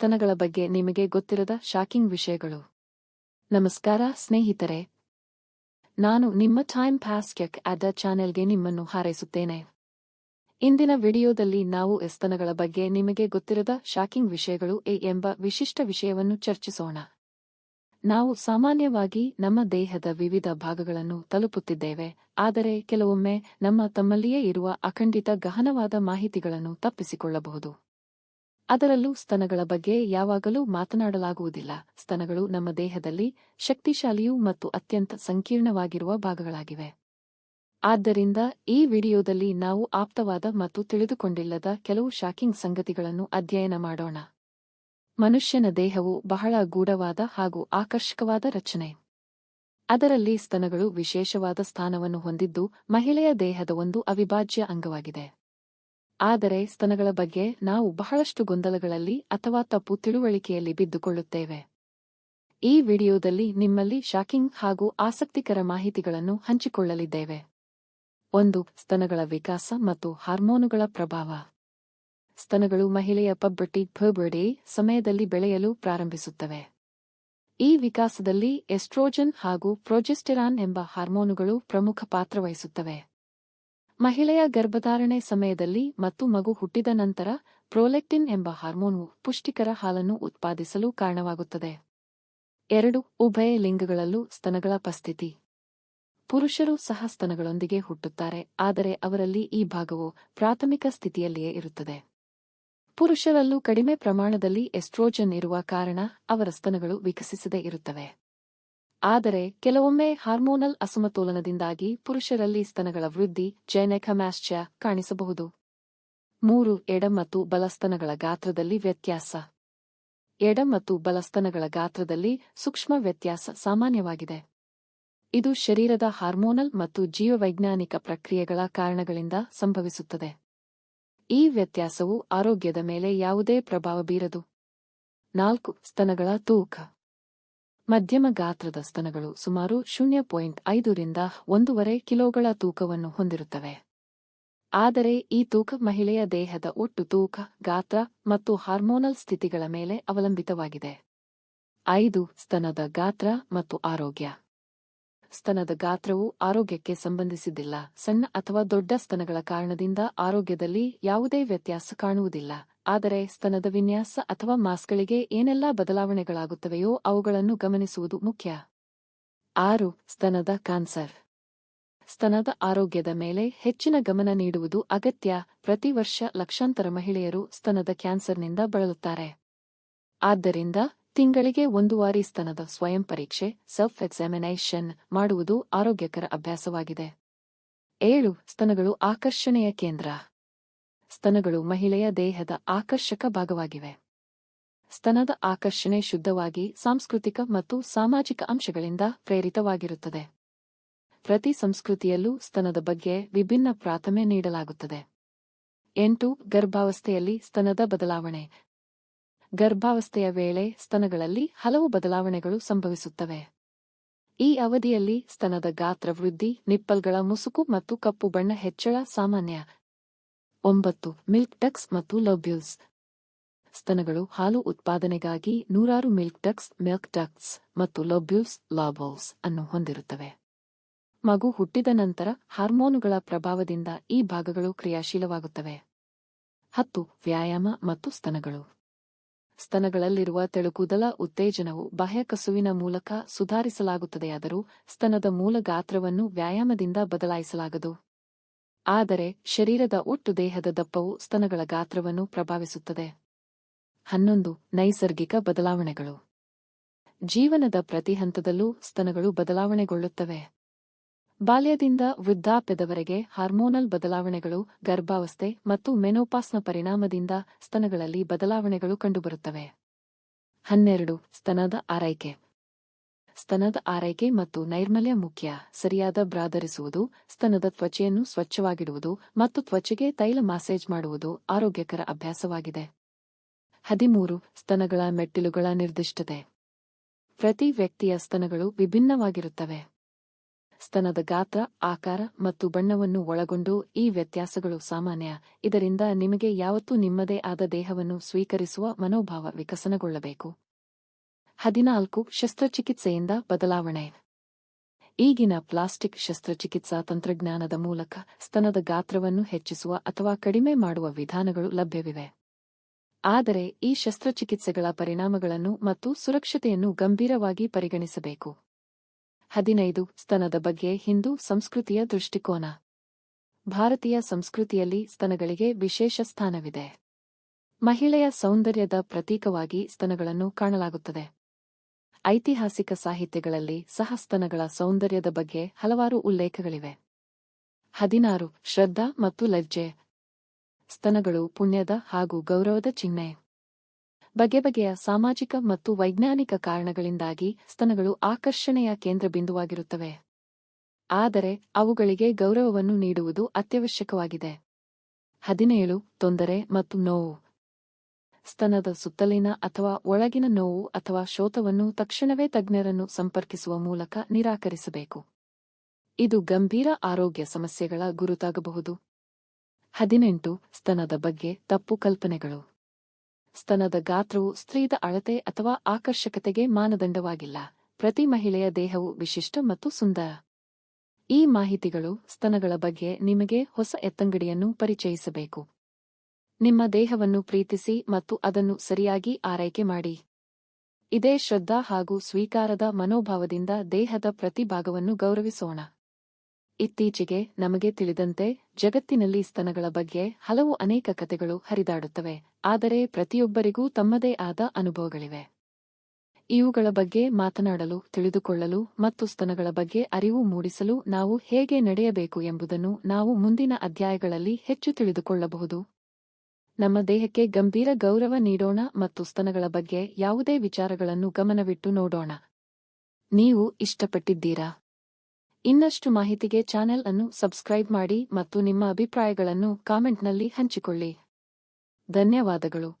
ಸ್ತನಗಳ ಬಗ್ಗೆ ನಿಮಗೆ ಗೊತ್ತಿರದ ಶಾಕಿಂಗ್ ವಿಷಯಗಳು. ನಮಸ್ಕಾರ, ಸ್ನೇಹಿತರೆ. ನಾನು ನಿಮ್ಮ ಟೈಮ್ ಪಾಸ್ ಕೆಕ್ ಅದ ಚಾನೆಲ್ಗೆ ನಿಮ್ಮನ್ನು ಹಾರೈಸುತ್ತೇನೆ. ಇಂದಿನ ವಿಡಿಯೋದಲ್ಲಿ ನಾವು ಎಸ್ತನಗಳ ಬಗ್ಗೆ ನಿಮಗೆ ಗೊತ್ತಿರದ ಶಾಕಿಂಗ್ ವಿಷಯಗಳು ಎ ಎಂಬ ವಿಶಿಷ್ಟ ವಿಷಯವನ್ನು ಚರ್ಚಿಸೋಣ. ನಾವು ಸಾಮಾನ್ಯವಾಗಿ ನಮ್ಮ ದೇಹದ ವಿವಿಧ ಭಾಗಗಳನ್ನು ತಲುಪುತ್ತಿದ್ದೇವೆ, ಆದರೆ ಕೆಲವೊಮ್ಮೆ ನಮ್ಮ ತಮ್ಮಲ್ಲಿಯೇ ಇರುವ ಅಖಂಡಿತ ಗಹನವಾದ ಮಾಹಿತಿಗಳನ್ನು ತಪ್ಪಿಸಿಕೊಳ್ಳಬಹುದು. ಅದರಲ್ಲೂ ಸ್ತನಗಳ ಬಗ್ಗೆ ಯಾವಾಗಲೂ ಮಾತನಾಡಲಾಗುವುದಿಲ್ಲ. ಸ್ತನಗಳು ನಮ್ಮ ದೇಹದಲ್ಲಿ ಶಕ್ತಿಶಾಲಿಯೂ ಮತ್ತು ಅತ್ಯಂತ ಸಂಕೀರ್ಣವಾಗಿರುವ ಭಾಗಗಳಾಗಿವೆ. ಆದ್ದರಿಂದ ಈ ವಿಡಿಯೋದಲ್ಲಿ ನಾವು ಆಪ್ತವಾದ ಮತ್ತು ತಿಳಿದುಕೊಂಡಿಲ್ಲದ ಕೆಲವು ಶಾಕಿಂಗ್ ಸಂಗತಿಗಳನ್ನು ಅಧ್ಯಯನ ಮಾಡೋಣ. ಮನುಷ್ಯನ ದೇಹವು ಬಹಳ ಗೂಢವಾದ ಹಾಗೂ ಆಕರ್ಷಕವಾದ ರಚನೆ. ಅದರಲ್ಲಿ ಸ್ತನಗಳು ವಿಶೇಷವಾದ ಸ್ಥಾನವನ್ನು ಹೊಂದಿದ್ದು ಮಹಿಳೆಯ ದೇಹದ ಒಂದು ಅವಿಭಾಜ್ಯ ಅಂಗವಾಗಿದೆ. ಆದರೆ ಸ್ತನಗಳ ಬಗ್ಗೆ ನಾವು ಬಹಳಷ್ಟು ಗೊಂದಲಗಳಲ್ಲಿ ಅಥವಾ ತಪ್ಪು ತಿಳುವಳಿಕೆಯಲ್ಲಿ ಬಿದ್ದುಕೊಳ್ಳುತ್ತೇವೆ. ಈ ವಿಡಿಯೋದಲ್ಲಿ ನಿಮ್ಮಲ್ಲಿ ಶಾಕಿಂಗ್ ಹಾಗೂ ಆಸಕ್ತಿಕರ ಮಾಹಿತಿಗಳನ್ನು ಹಂಚಿಕೊಳ್ಳಲಿದ್ದೇವೆ. ಒಂದು, ಸ್ತನಗಳ ವಿಕಾಸ ಮತ್ತು ಹಾರ್ಮೋನುಗಳ ಪ್ರಭಾವ. ಸ್ತನಗಳು ಮಹಿಳೆಯ ಪಬ್ಬಟ್ಟಿ ಫರ್ಬರ್ಡೇ ಸಮಯದಲ್ಲಿ ಬೆಳೆಯಲು ಪ್ರಾರಂಭಿಸುತ್ತವೆ. ಈ ವಿಕಾಸದಲ್ಲಿ ಎಸ್ಟ್ರೋಜನ್ ಹಾಗೂ ಪ್ರೊಜೆಸ್ಟೆರಾನ್ ಎಂಬ ಹಾರ್ಮೋನುಗಳು ಪ್ರಮುಖ ಪಾತ್ರ ವಹಿಸುತ್ತವೆ. ಮಹಿಳೆಯ ಗರ್ಭಧಾರಣೆ ಸಮಯದಲ್ಲಿ ಮತ್ತು ಮಗು ಹುಟ್ಟಿದ ನಂತರ ಪ್ರೋಲೆಕ್ಟಿನ್ ಎಂಬ ಹಾರ್ಮೋನು ಪುಷ್ಟಿಕರ ಹಾಲನ್ನು ಉತ್ಪಾದಿಸಲು ಕಾರಣವಾಗುತ್ತದೆ. ಎರಡು, ಉಭಯ ಲಿಂಗಗಳಲ್ಲೂ ಸ್ತನಗಳ ಪಸ್ಥಿತಿ ಪುರುಷರು ಸಹ ಸ್ತನಗಳೊಂದಿಗೆ ಹುಟ್ಟುತ್ತಾರೆ, ಆದರೆ ಅವರಲ್ಲಿ ಈ ಭಾಗವು ಪ್ರಾಥಮಿಕ ಸ್ಥಿತಿಯಲ್ಲಿಯೇ ಇರುತ್ತದೆ. ಪುರುಷರಲ್ಲೂ ಕಡಿಮೆ ಪ್ರಮಾಣದಲ್ಲಿ ಎಸ್ಟ್ರೋಜನ್ ಇರುವ ಕಾರಣ ಅವರ ಸ್ತನಗಳು ವಿಕಸಿಸದೇ ಇರುತ್ತವೆ. ಕೆಲವೊಮ್ಮೆ ಹಾರ್ಮೋನಲ್ ಅಸಮತೋಲನದಿಂದಾಗಿ ಪುರುಷರಲ್ಲಿ ಸ್ತನಗಳ ವೃದ್ಧಿ ಜೈನೆಖಮಾಶ್ಚ್ಯ ಕಾಣಿಸಬಹುದು. ಮೂರು, ಎಡ ಮತ್ತು ಬಲಸ್ತನಗಳ ಗಾತ್ರದಲ್ಲಿ ವ್ಯತ್ಯಾಸ. ಎಡ ಮತ್ತು ಬಲಸ್ತನಗಳ ಗಾತ್ರದಲ್ಲಿ ಸೂಕ್ಷ್ಮ ವ್ಯತ್ಯಾಸ ಸಾಮಾನ್ಯವಾಗಿದೆ. ಇದು ಶರೀರದ ಹಾರ್ಮೋನಲ್ ಮತ್ತು ಜೀವವೈಜ್ಞಾನಿಕ ಪ್ರಕ್ರಿಯೆಗಳ ಕಾರಣಗಳಿಂದ ಸಂಭವಿಸುತ್ತದೆ. ಈ ವ್ಯತ್ಯಾಸವು ಆರೋಗ್ಯದ ಮೇಲೆ ಯಾವುದೇ ಪ್ರಭಾವ ಬೀರದು. ನಾಲ್ಕು, ಸ್ತನಗಳ ತೂಕ. ಮಧ್ಯಮ ಗಾತ್ರದ ಸ್ತನಗಳು ಸುಮಾರು ಶೂನ್ಯ ಪಾಯಿಂಟ್ ಐದರಿಂದ ಒಂದೂವರೆ ಕಿಲೋಗಳ ತೂಕವನ್ನು ಹೊಂದಿರುತ್ತವೆ. ಆದರೆ ಈ ತೂಕ ಮಹಿಳೆಯ ದೇಹದ ಒಟ್ಟು ತೂಕ, ಗಾತ್ರ ಮತ್ತು ಹಾರ್ಮೋನಲ್ ಸ್ಥಿತಿಗಳ ಮೇಲೆ ಅವಲಂಬಿತವಾಗಿದೆ. ಐದು, ಸ್ತನದ ಗಾತ್ರ ಮತ್ತು ಆರೋಗ್ಯ. ಸ್ತನದ ಗಾತ್ರವು ಆರೋಗ್ಯಕ್ಕೆ ಸಂಬಂಧಿಸಿದ್ದಿಲ್ಲ ಸಣ್ಣ ಅಥವಾ ದೊಡ್ಡ ಸ್ತನಗಳ ಕಾರಣದಿಂದ ಆರೋಗ್ಯದಲ್ಲಿ ಯಾವುದೇ ವ್ಯತ್ಯಾಸ ಕಾಣುವುದಿಲ್ಲ. ಆದರೆ ಸ್ತನದ ವಿನ್ಯಾಸ ಅಥವಾ ಮಾಸ್ಗಳಿಗೆ ಏನೆಲ್ಲ ಬದಲಾವಣೆಗಳಾಗುತ್ತವೆಯೋ ಅವುಗಳನ್ನು ಗಮನಿಸುವುದು ಮುಖ್ಯ. ಆರು, ಸ್ತನದ ಕ್ಯಾನ್ಸರ್. ಸ್ತನದ ಆರೋಗ್ಯದ ಮೇಲೆ ಹೆಚ್ಚಿನ ಗಮನ ನೀಡುವುದು ಅಗತ್ಯ. ಪ್ರತಿ ವರ್ಷ ಲಕ್ಷಾಂತರ ಮಹಿಳೆಯರು ಸ್ತನದ ಕ್ಯಾನ್ಸರ್ನಿಂದ ಬಳಲುತ್ತಾರೆ. ಆದ್ದರಿಂದ ತಿಂಗಳಿಗೆ ಒಂದು ವಾರಿ ಸ್ತನದ ಸ್ವಯಂ ಪರೀಕ್ಷೆ ಸೆಲ್ಫ್ ಎಕ್ಸಾಮಿನೇಷನ್ ಮಾಡುವುದು ಆರೋಗ್ಯಕರ ಅಭ್ಯಾಸವಾಗಿದೆ. ಏಳು, ಸ್ತನಗಳು ಆಕರ್ಷಣೆಯ ಕೇಂದ್ರ. ಸ್ತನಗಳು ಮಹಿಳೆಯ ದೇಹದ ಆಕರ್ಷಕ ಭಾಗವಾಗಿವೆ. ಸ್ತನದ ಆಕರ್ಷಣೆ ಶುದ್ಧವಾಗಿ ಸಾಂಸ್ಕೃತಿಕ ಮತ್ತು ಸಾಮಾಜಿಕ ಅಂಶಗಳಿಂದ ಪ್ರೇರಿತವಾಗಿರುತ್ತದೆ. ಪ್ರತಿ ಸಂಸ್ಕೃತಿಯಲ್ಲೂ ಸ್ತನದ ಬಗ್ಗೆ ವಿಭಿನ್ನ ಪ್ರಾಥಮೆ ನೀಡಲಾಗುತ್ತದೆ. ಎಂಟು, ಗರ್ಭಾವಸ್ಥೆಯಲ್ಲಿ ಸ್ತನದ ಬದಲಾವಣೆ. ಗರ್ಭಾವಸ್ಥೆಯ ವೇಳೆ ಸ್ತನಗಳಲ್ಲಿ ಹಲವು ಬದಲಾವಣೆಗಳು ಸಂಭವಿಸುತ್ತವೆ. ಈ ಅವಧಿಯಲ್ಲಿ ಸ್ತನದ ಗಾತ್ರ ವೃದ್ಧಿ, ನಿಪ್ಪಲ್ಗಳ ಮುಸುಕು ಮತ್ತು ಕಪ್ಪು ಬಣ್ಣ ಹೆಚ್ಚಳ ಸಾಮಾನ್ಯ. ಒಂಬತ್ತು, ಮಿಲ್ಕ್ ಟಕ್ಸ್ ಮತ್ತು ಲವ್ಬ್ಯೂಸ್ ಸ್ತನಗಳು ಹಾಲು ಉತ್ಪಾದನೆಗಾಗಿ ನೂರಾರು ಮಿಲ್ಕ್ ಟಕ್ಸ್ ಮಿಲ್ಕ್ ಟಕ್ಸ್ ಮತ್ತು ಲೋಬ್ಯೂಲ್ಸ್ ಲಾಬೌಸ್ ಅನ್ನು ಹೊಂದಿರುತ್ತವೆ. ಮಗು ಹುಟ್ಟಿದ ನಂತರ ಹಾರ್ಮೋನುಗಳ ಪ್ರಭಾವದಿಂದ ಈ ಭಾಗಗಳು ಕ್ರಿಯಾಶೀಲವಾಗುತ್ತವೆ. ಹತ್ತು, ವ್ಯಾಯಾಮ ಮತ್ತು ಸ್ತನಗಳು. ಸ್ತನಗಳಲ್ಲಿರುವ ತೆಳುಕುದಲ ಉತ್ತೇಜನವು ಬಾಹ್ಯಕಸುವಿನ ಮೂಲಕ ಸುಧಾರಿಸಲಾಗುತ್ತದೆಯಾದರೂ ಸ್ತನದ ಮೂಲ ಗಾತ್ರವನ್ನು ವ್ಯಾಯಾಮದಿಂದ ಬದಲಾಯಿಸಲಾಗದು. ಆದರೆ ಶರೀರದ ಒಟ್ಟು ದೇಹದ ದಪ್ಪವು ಸ್ತನಗಳ ಗಾತ್ರವನ್ನು ಪ್ರಭಾವಿಸುತ್ತದೆ. ಹನ್ನೊಂದು, ನೈಸರ್ಗಿಕ ಬದಲಾವಣೆಗಳು. ಜೀವನದ ಪ್ರತಿ ಹಂತದಲ್ಲೂ ಸ್ತನಗಳು ಬದಲಾವಣೆಗೊಳ್ಳುತ್ತವೆ. ಬಾಲ್ಯದಿಂದ ವೃದ್ಧಾಪ್ಯದವರೆಗೆ ಹಾರ್ಮೋನಲ್ ಬದಲಾವಣೆಗಳು, ಗರ್ಭಾವಸ್ಥೆ ಮತ್ತು ಮೆನೋಪಾಸ್ನ ಪರಿಣಾಮದಿಂದ ಸ್ತನಗಳಲ್ಲಿ ಬದಲಾವಣೆಗಳು ಕಂಡುಬರುತ್ತವೆ. ಹನ್ನೆರಡು, ಸ್ತನದ ಆರೈಕೆ. ಸ್ತನದ ಆರೈಕೆ ಮತ್ತು ನೈರ್ಮಲ್ಯ ಮುಖ್ಯ. ಸರಿಯಾದ ಬ್ರಾಧರಿಸುವುದು ಸ್ತನದ ತ್ವಚೆಯನ್ನು ಸ್ವಚ್ಛವಾಗಿಡುವುದು ಮತ್ತು ತ್ವಚೆಗೆ ತೈಲ ಮಾಸೇಜ್ ಮಾಡುವುದು ಆರೋಗ್ಯಕರ ಅಭ್ಯಾಸವಾಗಿದೆ. ಹದಿಮೂರು, ಸ್ತನಗಳ ಮೆಟ್ಟಿಲುಗಳ ನಿರ್ದಿಷ್ಟತೆ. ಪ್ರತಿ ವ್ಯಕ್ತಿಯ ಸ್ತನಗಳು ವಿಭಿನ್ನವಾಗಿರುತ್ತವೆ. ಸ್ತನದ ಗಾತ್ರ, ಆಕಾರ ಮತ್ತು ಬಣ್ಣವನ್ನು ಒಳಗೊಂಡು ಈ ವ್ಯತ್ಯಾಸಗಳು ಸಾಮಾನ್ಯ. ಇದರಿಂದ ನಿಮಗೆ ಯಾವತ್ತೂ ನಿಮ್ಮದೇ ಆದ ದೇಹವನ್ನು ಸ್ವೀಕರಿಸುವ ಮನೋಭಾವ ವಿಕಸನಗೊಳ್ಳಬೇಕು. ಹದಿನಾಲ್ಕು ಶಸ್ತ್ರಚಿಕಿತ್ಸೆಯಿಂದ ಬದಲಾವಣೆ. ಈಗಿನ ಪ್ಲಾಸ್ಟಿಕ್ ಶಸ್ತ್ರಚಿಕಿತ್ಸಾ ತಂತ್ರಜ್ಞಾನದ ಮೂಲಕ ಸ್ತನದ ಗಾತ್ರವನ್ನು ಹೆಚ್ಚಿಸುವ ಅಥವಾ ಕಡಿಮೆ ಮಾಡುವ ವಿಧಾನಗಳು ಲಭ್ಯವಿವೆ. ಆದರೆ ಈ ಶಸ್ತ್ರಚಿಕಿತ್ಸೆಗಳ ಪರಿಣಾಮಗಳನ್ನು ಮತ್ತು ಸುರಕ್ಷತೆಯನ್ನು ಗಂಭೀರವಾಗಿ ಪರಿಗಣಿಸಬೇಕು. ಹದಿನೈದು ಸ್ತನದ ಬಗ್ಗೆ ಹಿಂದೂ ಸಂಸ್ಕೃತಿಯ ದೃಷ್ಟಿಕೋನ. ಭಾರತೀಯ ಸಂಸ್ಕೃತಿಯಲ್ಲಿ ಸ್ತನಗಳಿಗೆ ವಿಶೇಷ ಸ್ಥಾನವಿದೆ. ಮಹಿಳೆಯ ಸೌಂದರ್ಯದ ಪ್ರತೀಕವಾಗಿ ಸ್ತನಗಳನ್ನು ಕಾಣಲಾಗುತ್ತದೆ. ಐತಿಹಾಸಿಕ ಸಾಹಿತ್ಯಗಳಲ್ಲಿ ಸಹಸ್ತನಗಳ ಸೌಂದರ್ಯದ ಬಗ್ಗೆ ಹಲವಾರು ಉಲ್ಲೇಖಗಳಿವೆ. ಹದಿನಾರು, ಶ್ರದ್ಧಾ ಮತ್ತು ಲಜ್ಜೆ. ಸ್ತನಗಳು ಪುಣ್ಯದ ಹಾಗೂ ಗೌರವದ ಚಿಹ್ನೆ. ಬಗೆ ಬಗೆಯ ಸಾಮಾಜಿಕ ಮತ್ತು ವೈಜ್ಞಾನಿಕ ಕಾರಣಗಳಿಂದಾಗಿ ಸ್ತನಗಳು ಆಕರ್ಷಣೆಯ ಕೇಂದ್ರಬಿಂದುವಾಗಿರುತ್ತವೆ. ಆದರೆ, ಅವುಗಳಿಗೆ ಗೌರವವನ್ನು ನೀಡುವುದು ಅತ್ಯವಶ್ಯಕವಾಗಿದೆ. ಹದಿನೇಳು, ತೊಂದರೆ ಮತ್ತು ನೋವು. ಸ್ತನದ ಸುತ್ತಲಿನ ಅಥವಾ ಒಳಗಿನ ನೋವು ಅಥವಾ ಶೋತವನ್ನು ತಕ್ಷಣವೇ ತಜ್ಞರನ್ನು ಸಂಪರ್ಕಿಸುವ ಮೂಲಕ ನಿರಾಕರಿಸಬೇಕು. ಇದು ಗಂಭೀರ ಆರೋಗ್ಯ ಸಮಸ್ಯೆಗಳ ಗುರುತಾಗಬಹುದು. ಹದಿನೆಂಟು. ಸ್ತನದ ಬಗ್ಗೆ ತಪ್ಪು ಕಲ್ಪನೆಗಳು. ಸ್ತನದ ಗಾತ್ರವು ಸ್ತ್ರೀದ ಅಳತೆ ಅಥವಾ ಆಕರ್ಷಕತೆಗೆ ಮಾನದಂಡವಾಗಿಲ್ಲ. ಪ್ರತಿ ಮಹಿಳೆಯ ದೇಹವು ವಿಶಿಷ್ಟ ಮತ್ತು ಸುಂದರ. ಈ ಮಾಹಿತಿಗಳು ಸ್ತನಗಳ ಬಗ್ಗೆ ನಿಮಗೆ ಹೊಸ ಎತ್ತಂಗಡಿಯನ್ನು ಪರಿಚಯಿಸಬೇಕು. ನಿಮ್ಮ ದೇಹವನ್ನು ಪ್ರೀತಿಸಿ ಮತ್ತು ಅದನ್ನು ಸರಿಯಾಗಿ ಆರೈಕೆ ಮಾಡಿ. ಇದೇ ಶ್ರದ್ಧಾ ಹಾಗೂ ಸ್ವೀಕಾರದ ಮನೋಭಾವದಿಂದ ದೇಹದ ಪ್ರತಿ ಭಾಗವನ್ನು ಗೌರವಿಸೋಣ. ಇತ್ತೀಚೆಗೆ ನಮಗೆ ತಿಳಿದಂತೆ ಜಗತ್ತಿನಲ್ಲಿ ಸ್ತನಗಳ ಬಗ್ಗೆ ಹಲವು ಅನೇಕ ಕಥೆಗಳು ಹರಿದಾಡುತ್ತವೆ, ಆದರೆ ಪ್ರತಿಯೊಬ್ಬರಿಗೂ ತಮ್ಮದೇ ಆದ ಅನುಭವಗಳಿವೆ. ಇವುಗಳ ಬಗ್ಗೆ ಮಾತನಾಡಲು, ತಿಳಿದುಕೊಳ್ಳಲು ಮತ್ತು ಸ್ತನಗಳ ಬಗ್ಗೆ ಅರಿವು ಮೂಡಿಸಲು ನಾವು ಹೇಗೆ ನಡೆಯಬೇಕು ಎಂಬುದನ್ನು ನಾವು ಮುಂದಿನ ಅಧ್ಯಾಯಗಳಲ್ಲಿ ಹೆಚ್ಚು ತಿಳಿದುಕೊಳ್ಳಬಹುದು. ನಮ್ಮ ದೇಹಕ್ಕೆ ಗಂಭೀರ ಗೌರವ ನೀಡೋಣ ಮತ್ತು ಸ್ತನಗಳ ಬಗ್ಗೆ ಯಾವುದೇ ವಿಚಾರಗಳನ್ನು ಗಮನವಿಟ್ಟು ನೋಡೋಣ. ನೀವು ಇಷ್ಟಪಟ್ಟಿದ್ದೀರಾ? ಇನ್ನಷ್ಟು ಮಾಹಿತಿಗೆ ಚಾನೆಲ್ ಅನ್ನು ಸಬ್ಸ್ಕ್ರೈಬ್ ಮಾಡಿ ಮತ್ತು ನಿಮ್ಮ ಅಭಿಪ್ರಾಯಗಳನ್ನು ಕಾಮೆಂಟ್ನಲ್ಲಿ ಹಂಚಿಕೊಳ್ಳಿ. ಧನ್ಯವಾದಗಳು.